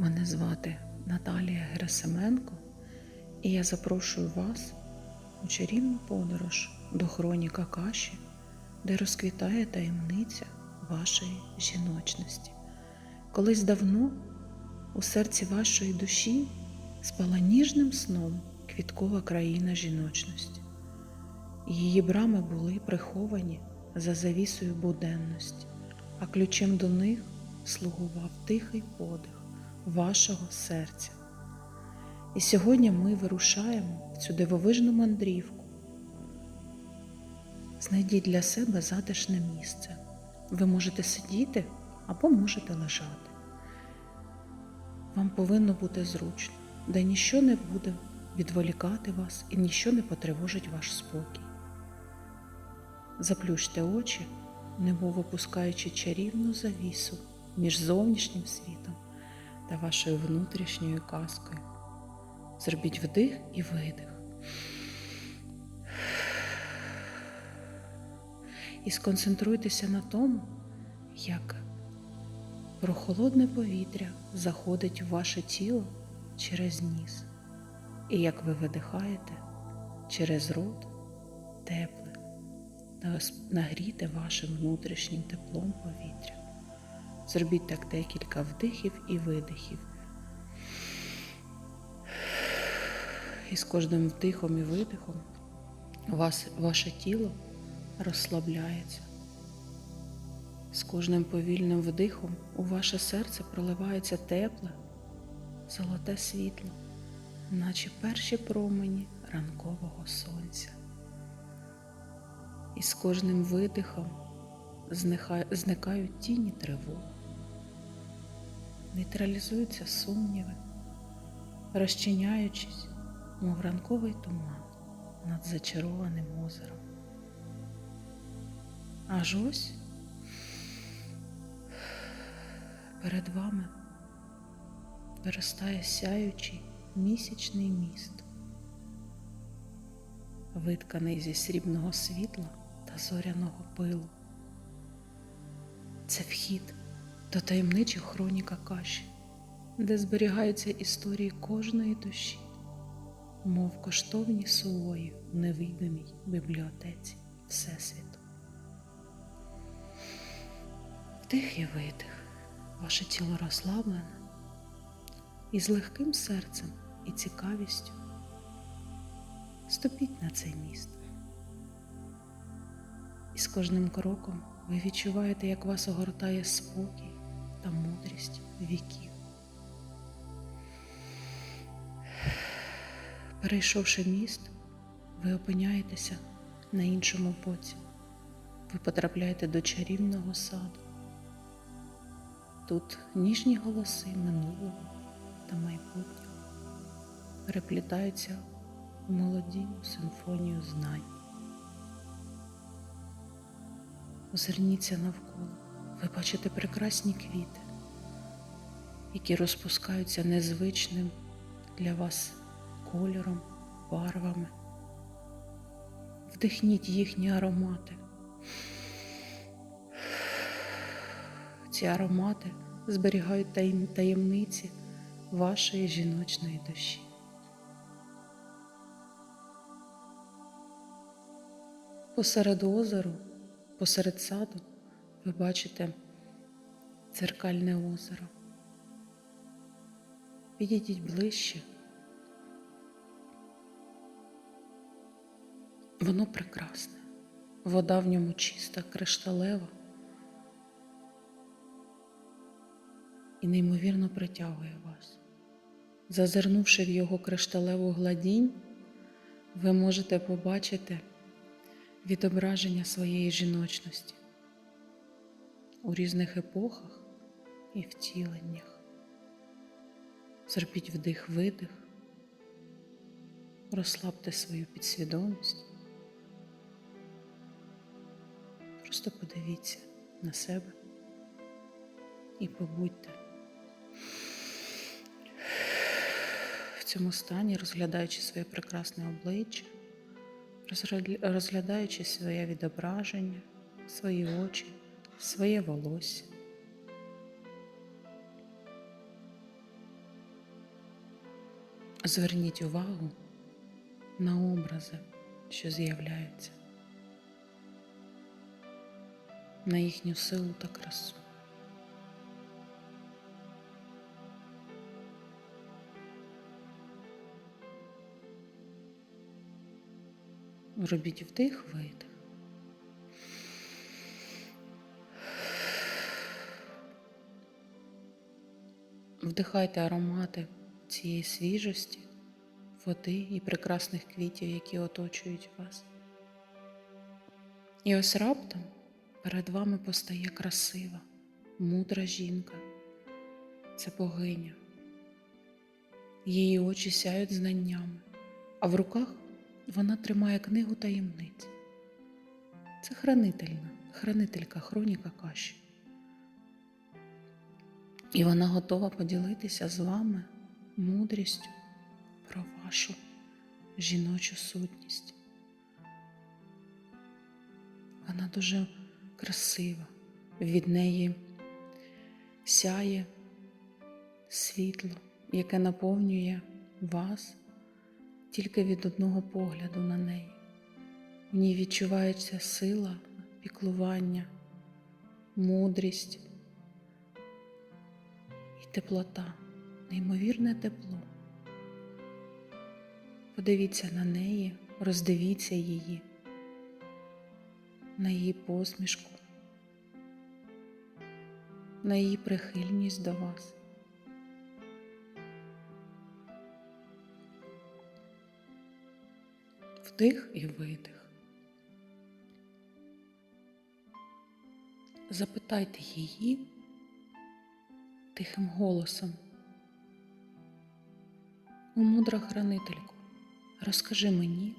Мене звати Наталія Герасименко, і я запрошую вас у чарівну подорож до хроніка Каші, де розквітає таємниця вашої жіночності. Колись давно у серці вашої душі спала ніжним сном квіткова країна жіночності. Її брами були приховані за завісою буденності, а ключем до них слугував тихий подих вашого серця. І сьогодні ми вирушаємо в цю дивовижну мандрівку. Знайдіть для себе затишне місце. Ви можете сидіти або можете лежати. Вам повинно бути зручно, де ніщо не буде відволікати вас і ніщо не потривожить ваш спокій. Заплющте очі, немов випускаючи чарівну завісу між зовнішнім світом та вашою внутрішньою казкою. Зробіть вдих і видих. І сконцентруйтеся на тому, як прохолодне повітря заходить в ваше тіло через ніс, і як ви видихаєте через рот тепле нагріте вашим внутрішнім теплом повітря. Зробіть так декілька вдихів і видихів. І з кожним вдихом і видихом вас, ваше тіло розслабляється. З кожним повільним вдихом у ваше серце проливається тепле, золоте світло, наче перші промені ранкового сонця. І з кожним видихом зникають тіні тривог, нейтралізуються сумніви, розчиняючись, мов ранковий туман над зачарованим озером. Аж ось перед вами виростає сяючий місячний міст, витканий зі срібного світла та зоряного пилу. Це вхід до таємничих хроніка каші, де зберігаються історії кожної душі, мов коштовні сувої в невидимій бібліотеці Всесвіту. Вдих і видих, ваше тіло розслаблене і з легким серцем і цікавістю ступіть на цей міст. І з кожним кроком ви відчуваєте, як вас огортає спокій та мудрість віків. Перейшовши міст, ви опиняєтеся на іншому боці. Ви потрапляєте до чарівного саду. Тут ніжні голоси минулого та майбутнього переплітаються у молодійну симфонію знань. Озирніться навколо, ви бачите прекрасні квіти, які розпускаються незвичним для вас кольором, барвами. Вдихніть їхні аромати. Ці аромати зберігають таємниці вашої жіночної душі. Посеред озеру, посеред саду ви бачите дзеркальне озеро. Підійдіть ближче. Воно прекрасне, вода в ньому чиста, кришталева і неймовірно притягує вас. Зазирнувши в його кришталеву гладінь, ви можете побачити відображення своєї жіночності у різних епохах і втіленнях. Зробіть вдих-видих, розслабте свою підсвідомість. Просто подивіться на себе і побудьте в цьому стані, розглядаючи своє прекрасне обличчя, розглядаючи своє відображення, свої очі, своє волосся. Зверніть увагу на образи, що з'являються, на їхню силу та красу. Робіть вдих, видих. Вдихайте аромати цієї свіжості, води і прекрасних квітів, які оточують вас. І ось раптом перед вами постає красива, мудра жінка. Це богиня. Її очі сяють знаннями, а в руках вона тримає книгу таємниць. Це хранительна, хранителька хроніка каші. І вона готова поділитися з вами мудрістю про вашу жіночу сутність. Вона дуже красива, від неї сяє світло, яке наповнює вас тільки від одного погляду на неї. В ній відчувається сила, піклування, мудрість теплота, неймовірне тепло. Подивіться на неї, роздивіться її, на її посмішку, на її прихильність до вас. Вдих і видих. Запитайте її тихим голосом. О мудра хранительку, розкажи мені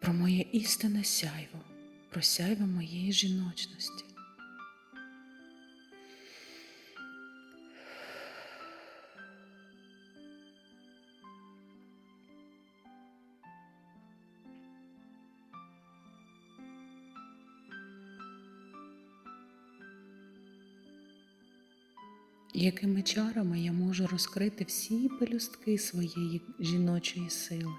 про моє істинне сяйво, про сяйво моєї жіночності. Якими чарами я можу розкрити всі пелюстки своєї жіночої сили?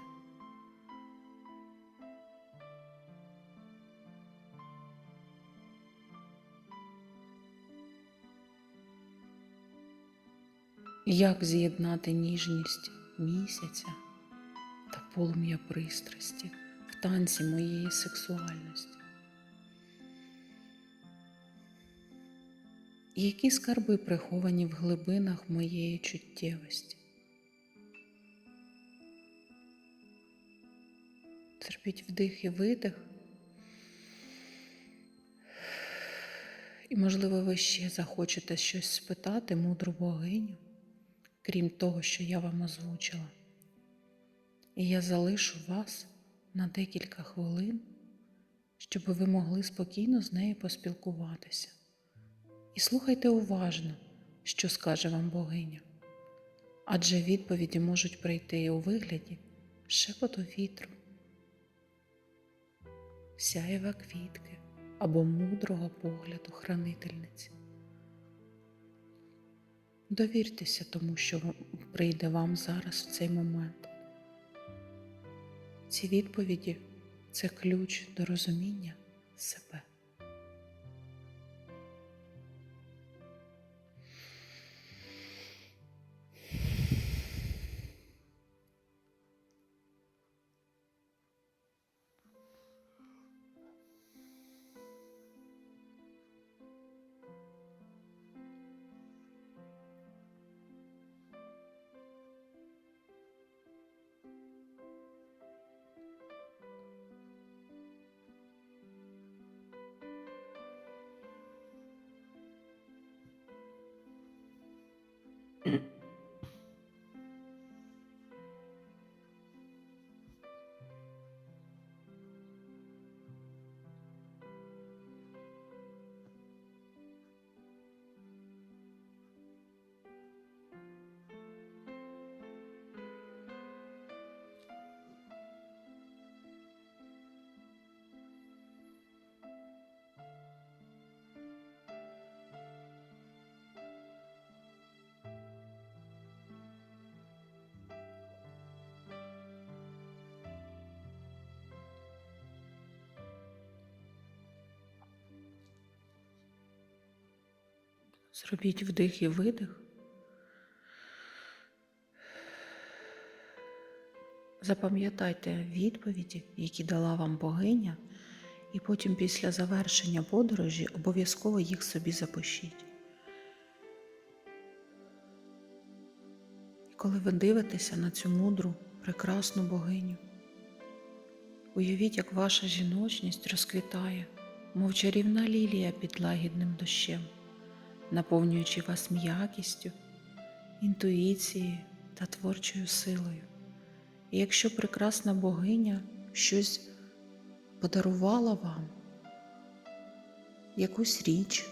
Як з'єднати ніжність місяця та полум'я пристрасті в танці моєї сексуальності? І які скарби приховані в глибинах моєї чуттєвості? Терпіть вдих і видих. І, можливо, ви ще захочете щось спитати мудру богиню, крім того, що я вам озвучила. І я залишу вас на декілька хвилин, щоб ви могли спокійно з нею поспілкуватися. І слухайте уважно, що скаже вам богиня, адже відповіді можуть прийти у вигляді шепоту вітру, сяєва квітки або мудрого погляду хранительниці. Довіртеся тому, що прийде вам зараз в цей момент. Ці відповіді це ключ до розуміння себе. Зробіть вдих і видих. Запам'ятайте відповіді, які дала вам богиня, і потім після завершення подорожі обов'язково їх собі запишіть. І коли ви дивитеся на цю мудру, прекрасну богиню, уявіть, як ваша жіночність розквітає, мов чарівна лілія під лагідним дощем, наповнюючи вас м'якістю, інтуїцією та творчою силою. І якщо прекрасна богиня щось подарувала вам, якусь річ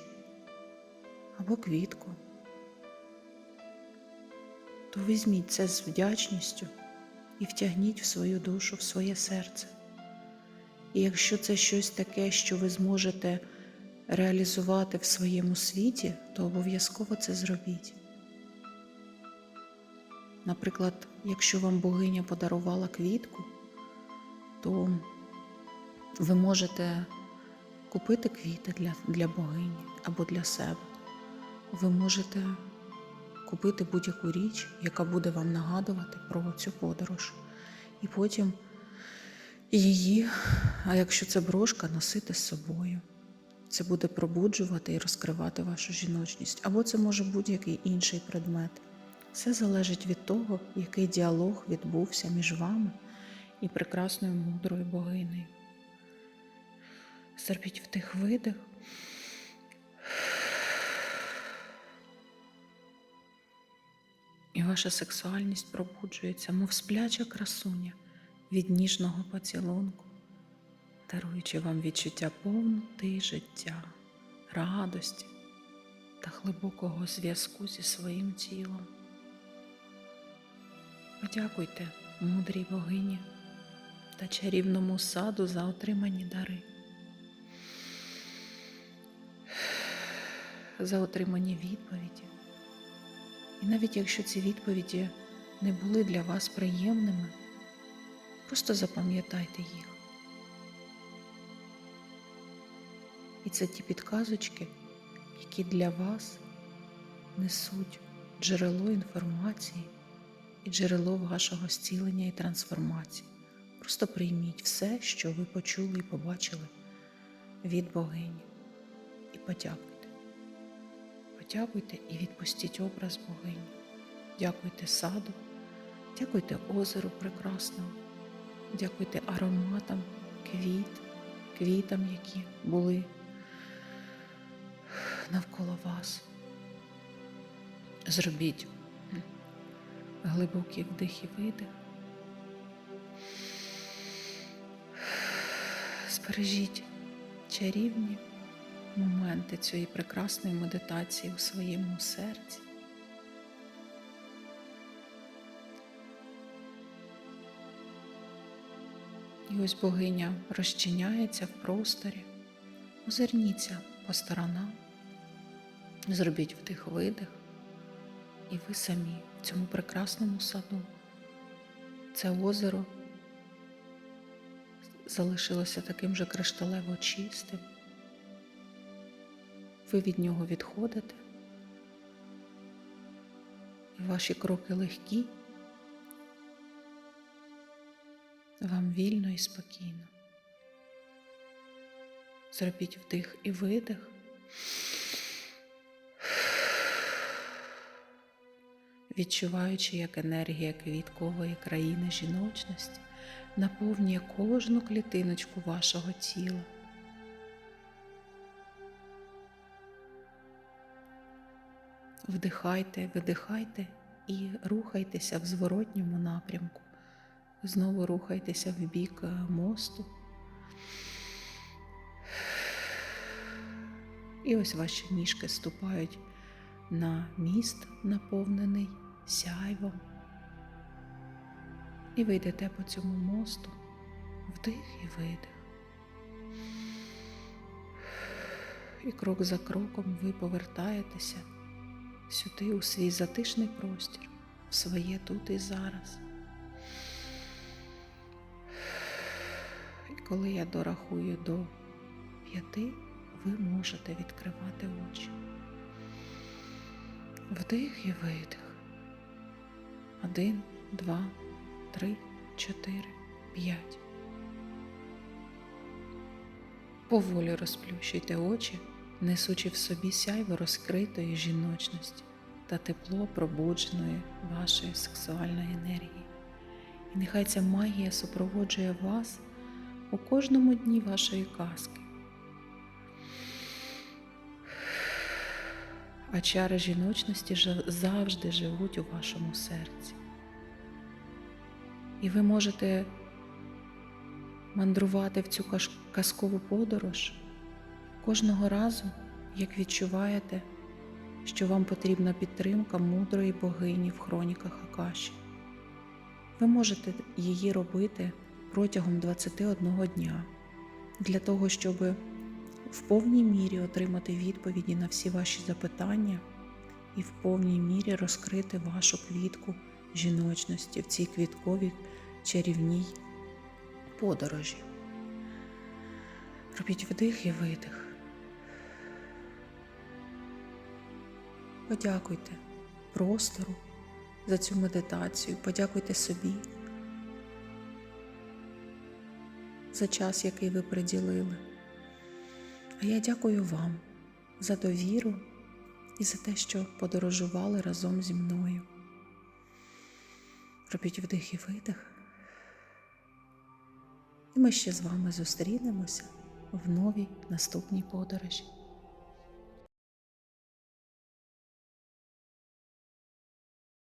або квітку, то візьміть це з вдячністю і втягніть в свою душу, в своє серце. І якщо це щось таке, що ви зможете реалізувати в своєму світі, то обов'язково це зробіть. Наприклад, якщо вам богиня подарувала квітку, то ви можете купити квіти для, для богині або для себе. Ви можете купити будь-яку річ, яка буде вам нагадувати про цю подорож. І потім її, а якщо це брошка, носити з собою. Це буде пробуджувати і розкривати вашу жіночність, або це може будь-який інший предмет. Все залежить від того, який діалог відбувся між вами і прекрасною мудрою богинею. Зробіть вдих видих. І ваша сексуальність пробуджується, мов спляча красуня від ніжного поцілунку, даруючи вам відчуття повноти життя, радості та глибокого зв'язку зі своїм тілом. Подякуйте мудрій богині та чарівному саду за отримані дари, за отримані відповіді. І навіть якщо ці відповіді не були для вас приємними, просто запам'ятайте їх. І це ті підказочки, які для вас несуть джерело інформації і джерело вашого зцілення і трансформації. Просто прийміть все, що ви почули і побачили від богині. І подякуйте. Подякуйте і відпустіть образ богині. Дякуйте саду, дякуйте озеру прекрасному, дякуйте ароматам квіт, квітам, які були навколо вас. Зробіть глибокий вдих і видих. Збережіть чарівні моменти цієї прекрасної медитації у своєму серці. І ось богиня розчиняється в просторі. Озирніться по сторонам, зробіть вдих видих, і ви самі в цьому прекрасному саду. Це озеро залишилося таким же кришталево чистим. Ви від нього відходите, і ваші кроки легкі, вам вільно і спокійно. Зробіть вдих і видих. Відчуваючи, як енергія квіткової країни жіночності наповнює кожну клітиночку вашого тіла. Вдихайте, видихайте і рухайтеся в зворотньому напрямку. Знову рухайтеся в бік е, мосту. І ось ваші ніжки ступають на міст, наповнений сяйвом. І ви йдете по цьому мосту, вдих і видих. І крок за кроком ви повертаєтеся сюди, у свій затишний простір, в своє тут і зараз. І коли я дорахую до п'яти, ви можете відкривати очі. Вдих і видих. Один, два, три, чотири, п'ять. Поволі розплющуйте очі, несучи в собі сяйво розкритої жіночності та тепло пробудженої вашої сексуальної енергії. І нехай ця магія супроводжує вас у кожному дні вашої казки. А чари жіночності завжди живуть у вашому серці. І ви можете мандрувати в цю казкову подорож кожного разу, як відчуваєте, що вам потрібна підтримка мудрої богині в хроніках Акаші. Ви можете її робити протягом 21 дня для того, щоб в повній мірі отримати відповіді на всі ваші запитання і в повній мірі розкрити вашу квітку жіночності в цій квітковій чарівній подорожі. Робіть вдих і видих. Подякуйте простору за цю медитацію, подякуйте собі за час, який ви приділили. А я дякую вам за довіру і за те, що подорожували разом зі мною. Робіть вдих і видих. І ми ще з вами зустрінемося в новій наступній подорожі.